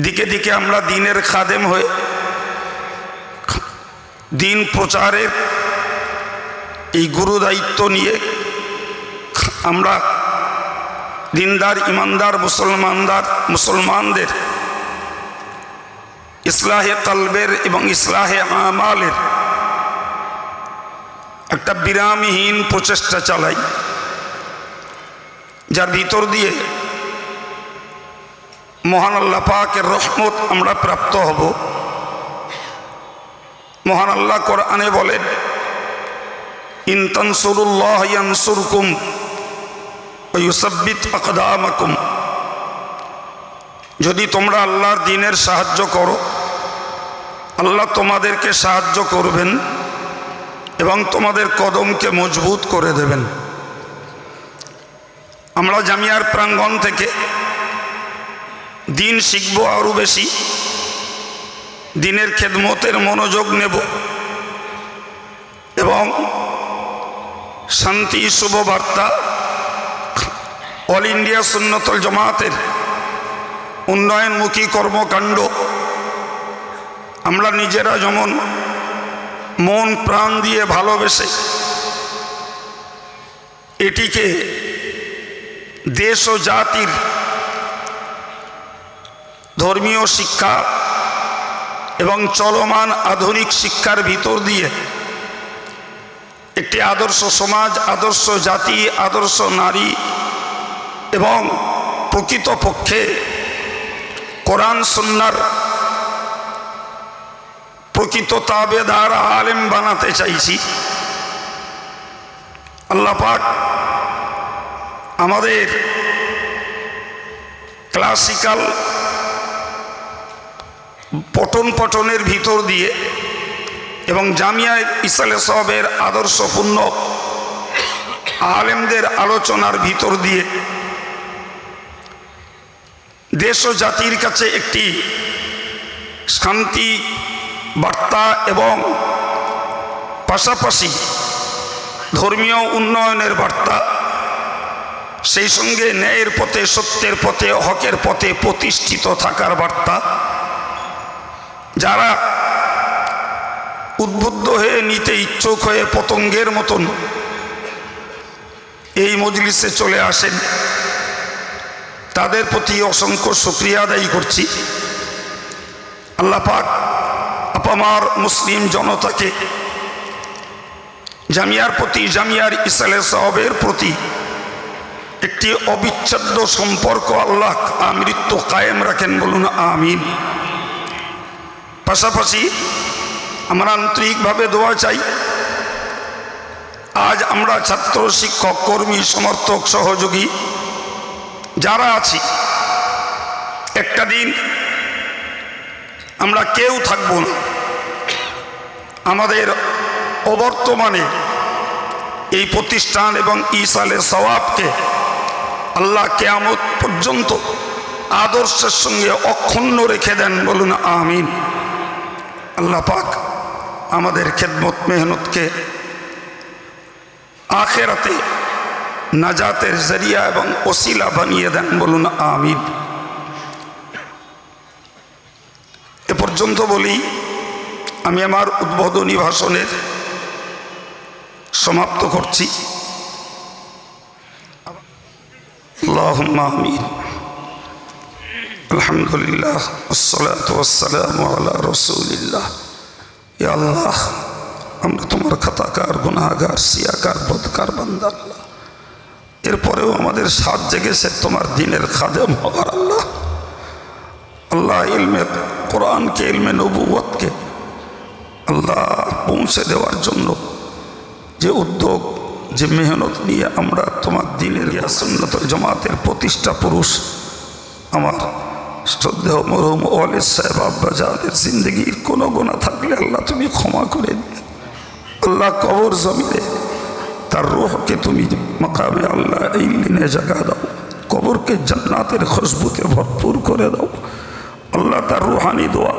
দিকে দিকে আমরা দিনের খাদেম হয়ে দিন প্রচারের এই গুরু দায়িত্ব নিয়ে আমরা দিনদার, ইমানদার, মুসলমানদার, মুসলমানদের ইসলাহে কলবের এবং ইসলাহে আমালের একটা বিরামহীন প্রচেষ্টা চালাই, যার ভিতর দিয়ে মহান আল্লাহ পাকের রহমত আমরা প্রাপ্ত হব। মহান আল্লাহ কোরআনে বলেন ইনতানসুরুল্লাহ ইয়ানসুরকুম আকদামাকুম। যদি তোমরা আল্লাহর দিনের সাহায্য করো, আল্লাহ তোমাদেরকে সাহায্য করবেন এবং তোমাদের কদমকে মজবুত করে দেবেন। আমরা জামিয়ার প্রাঙ্গণ থেকে দিন শিখব আরও বেশি। দিনের খেদমতের মনোযোগ নেব। এবং শান্তি শুভবার্তা অল ইন্ডিয়া সুন্নতল জমাতের উন্নয়নমুখী কর্মকাণ্ড। আমরা নিজেরা যেমন মন প্রাণ দিয়ে ভালোবেসে এটিকে দেশ ও জাতির ধর্মীয় শিক্ষা এবং চলমান আধুনিক শিক্ষার ভিতর দিয়ে একটি আদর্শ সমাজ, আদর্শ জাতি, আদর্শ নারী এবং প্রকৃতপক্ষে কোরআন সন্ন্যার প্রকৃত তাবেদার আলেম বানাতে চাইছি। আল্লাহ পাক আমাদের ক্লাসিক্যাল পটন পটনের ভিতর দিয়ে এবং জামিয়া ইসালে সবের আদর্শপূর্ণ আলেমদের আলোচনার ভিতর দিয়ে দেশ ও জাতির কাছে একটি শান্তি বার্তা এবং পাশাপাশি ধর্মীয় উন্নয়নের বার্তা, সেই সঙ্গে ন্যায়ের পথে, সত্যের পথে, হকের পথে প্রতিষ্ঠিত থাকার বার্তা যারা উদ্বুদ্ধ হয়ে নিতে ইচ্ছুক হয়ে পতঙ্গের মতন এই মজলিসে চলে আসেন, তাদের প্রতি অসংখ্য শুক্রিয়া আদায়ী করছি। আল্লাহ পাক আপামার মুসলিম জনতাকে জামিয়ার প্রতি, জামিয়ার ইসালে সাহবের প্রতি একটি অবিচ্ছেদ্য সম্পর্ক আল্লাহ আমৃত্য কায়েম রাখেন বলুন, আমিন। পাশাপাশি আমরা আন্তরিকভাবে দোয়া চাই। আজ আমরা ছাত্র, শিক্ষক, কর্মী, সমর্থক, সহযোগী যারা আছি, একটা দিন আমরা কেউ থাকব না। আমাদের অবর্তমানে এই প্রতিষ্ঠান এবং ইসালে সওয়াবকে আল্লাহ কেয়ামত পর্যন্ত আদর্শের সঙ্গে অক্ষুণ্ণ রেখে দেন বলুন, আমিন। আল্লাহ পাক আমাদের খেদমত, মেহনতকে আখেরাতে নাজাতের জরিয়া এবং ওসিলা বানিয়ে দেন বলুন, আমিন। এ পর্যন্ত বলি, আমি আমার উদ্বোধনী ভাষণের সমাপ্ত করছি। আমিন। আলহামদুলিল্লাহ, আসসালাত ওয়াসসালাম আলা রসুলিল্লাহ। ইয়া আল্লাহ, আমরা তোমার খাতাকার, গুনাহগার, সিয়াকার, বদকার বান্দা আল্লাহ। এরপরেও আমাদের সাথ জেগেছে তোমার দিনের খাদেম হবার আল্লাহ। আল্লাহ ইলমে কোরআনকে, ইলমে নবুয়তকে আল্লাহ পৌঁছে দেওয়ার জন্য যে উদ্যোগ, যে মেহনত নিয়ে আমরা তোমার দিনের ইয়াসুন্নত জামাতের প্রতিষ্ঠা পুরুষ আমার শ্রদ্ধেয় মরহুম ওয়ালিদ সাহেব আব্বা জাহাদের জিন্দগির কোনো গোনা থাকলে আল্লাহ তুমি ক্ষমা করে আল্লাহ কবর জমিনে তার রোহকে তুমি মাকামে আল্লাহ এই লিনে জাগা দাও। কবরকে জান্নাতের খুশবুতে ভরপুর করে দাও। আল্লাহ তার রুহানি দোয়া।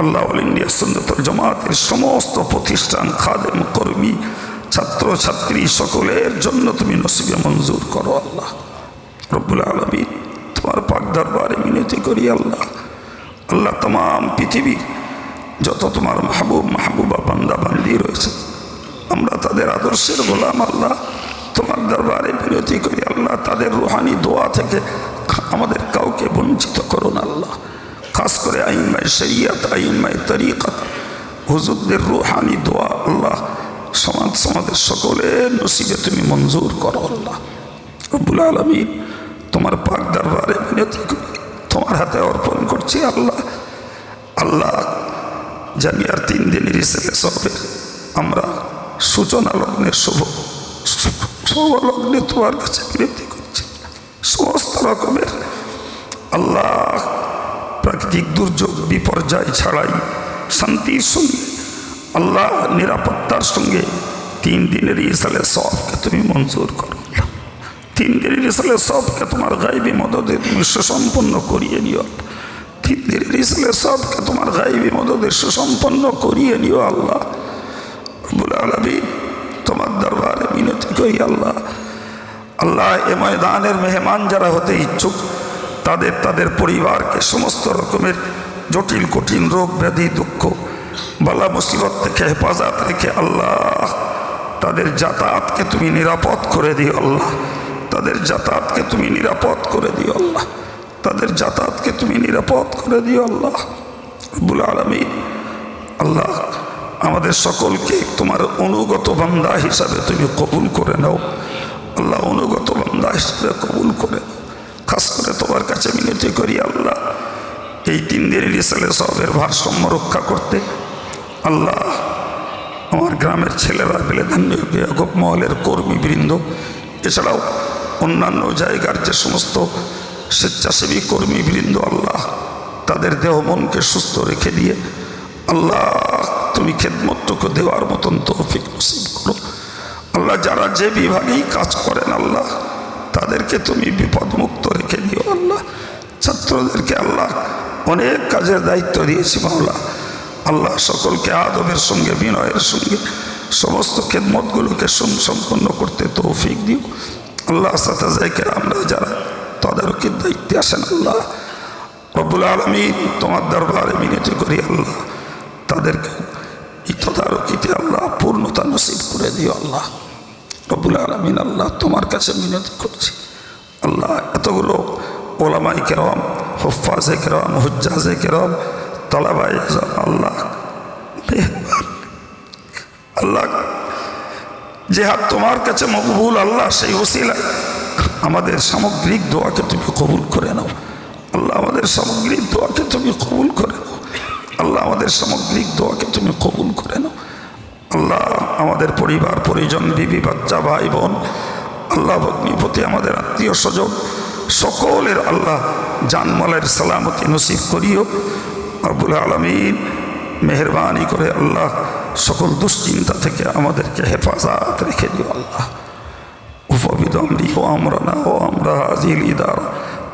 আল্লাহ ইন্ডিয়া সুন্নতল জামাতের সমস্ত প্রতিষ্ঠান, খাদেম, কর্মী, ছাত্রছাত্রী সকলের জন্য তুমি নসিবে মঞ্জুর করো আল্লাহ। রব্বুল আলমী তোমার পাক দরবারে মিনতি করি আল্লাহ। আল্লাহ তমাম পৃথিবীর যত তোমার মাহবুব, মাহবুবা বান্দা, বান্দি রয়েছে, আমরা তাদের আদর্শের গোলাম আল্লাহ। তোমার দরবারে বিনতি করি আল্লাহ, তাদের রুহানি দোয়া থেকে আমাদের কাউকে বঞ্চিত করুন আল্লাহ। খাস করে আইনমায় শরিয়াত আইনমায় তরিকত, হুজুরদের রুহানি দোয়া আল্লাহ, সমাজ, সমাজের সকলের নসিবে তুমি মঞ্জুর করো আল্লাহ। রব্বুল আলমিন তোমার পাক দরবারে বিনতি করি, তোমার হাতে অর্পণ করছি আল্লাহ আল্লাহ জানি আর তিন দিনের হিসেবে সবের আমরা সূচনা লগ্নের শুভ শুভ লগ্নে তোমার কাছে বিনতি করছি সমস্ত রকমের আল্লাহ প্রাকৃতিক দুর্যোগ, বিপর্যয় ছাড়াই শান্তির সঙ্গে, আল্লাহ নিরাপত্তার সঙ্গে তিন দিনের ইসালে সবকে তুমি মঞ্জুর করো। তিন দিনের ইসালে সবকে তোমার গাইবি মদদে তুমি সুসম্পন্ন করিয়ে নিও। তিন দিনের ইসালে সবকে তোমার গাইবি মদদে সুসম্পন্ন করিয়ে নিও আল্লাহ। রব্বুল আলমিন তোমার দরবারে মিনতি করি আল্লাহ। আল্লাহ এ ময়দানের মেহমান যারা হতে ইচ্ছুক, তাদের তাদের পরিবারকে সমস্ত রকমের জটিল, কঠিন রোগ, ব্যাধি, দুঃখ, বালা, মুসিবত থেকে হেফাজত রেখে আল্লাহ তাদের যাতায়াতকে তুমি নিরাপদ করে দিও আল্লাহ। তাদের যাতায়াতকে তুমি নিরাপদ করে দিও আল্লাহ। তাদের যাতায়াতকে তুমি নিরাপদ করে দিও আল্লাহ। রব্বুল আলমী আল্লাহ, আমাদের সকলকে তোমার অনুগত বান্দা হিসাবে তুমি কবুল করে নাও। আল্লাহ, অনুগত বান্দা হিসাবে কবুল করে খাস করে তোমার কাছে মিনতি করি আল্লাহ। এই তিন দিনের ইসালে সবের ভারসাম্য রক্ষা করতে। আল্লাহ, আমার গ্রামের ছেলেরা বেলেধান্য মহলের কর্মীবৃন্দ, এছাড়াও অন্যান্য জায়গার যে সমস্ত স্বেচ্ছাসেবী কর্মীবৃন্দ আল্লাহ, তাদের দেহ মনকে সুস্থ রেখে দিয়ে আল্লাহ, তুমি খেদমতটুকু দেওয়ার মতন তৌফিক নসিব করো। আল্লাহ, যারা যে বিভাগেই কাজ করেন আল্লাহ, তাদেরকে তুমি বিপদমুক্ত রেখে দিও আল্লাহ। ছাত্রদেরকে আল্লাহ, অনেক কাজের দায়িত্ব দিয়েছি মাওলা। আল্লাহ, সকলকে আদবের সঙ্গে, বিনয়ের সঙ্গে, সমস্ত খেদমতগুলোকে সম্পন্ন করতে তৌফিক দিও। আল্লাহ সাথে আমরা যারা তদারকির দায়িত্বে আসেন আল্লাহ? রব্বুল আলমী তোমার দরবারে মিনতি করি আল্লাহ, তাদেরকে এই তদারকিতে আল্লাহ পূর্ণতা নসিব করে দিও আল্লাহ। রব্বুল আলমিন আল্লাহ তোমার কাছে মিনতি করছি। আল্লাহ, এতগুলো ওলামাই কেরম হফাজে কেরম, হুজ্জাজে কেরম তলাবাই আল্লাহ মেহরবান আল্লাহ যে হাত তোমার কাছে মকবুল আল্লাহ, সেই ওসিলায় আমাদের সামগ্রিক দোয়াকে তুমি কবুল করে নাও। আল্লাহ আমাদের সামগ্রিক দোয়াকে তুমি কবুল করে নাও। আল্লাহ আমাদের সামগ্রিক দোয়াকে তুমি কবুল করে নাও। আল্লাহ আমাদের পরিবার, পরিজন, বিবি, বাচ্চা, ভাই, বোন, আল্লাহ ভগ্নিপতি আমাদের আত্মীয় স্বজন, সকলের আল্লাহ জানমালের সালামতি নসিব করিও। আবুল আলমিন মেহরবানি করে আল্লাহ সকল দুশ্চিন্তা থেকে আমাদেরকে হেফাজত রেখে দিও আল্লাহ وفبد أمري وأمرنا وأمر هذه الإدارة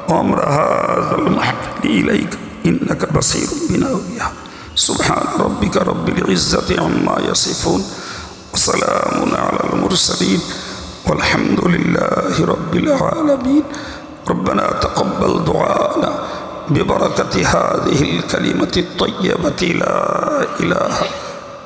وأمر هذا المحفل إليك إنك بصير بنا وبها سبحان ربك رب العزة عما يصفون وسلام على المرسلين والحمد لله رب العالمين ربنا تقبل دعاءنا ببركة هذه الكلمة الطيبة لا إله إلا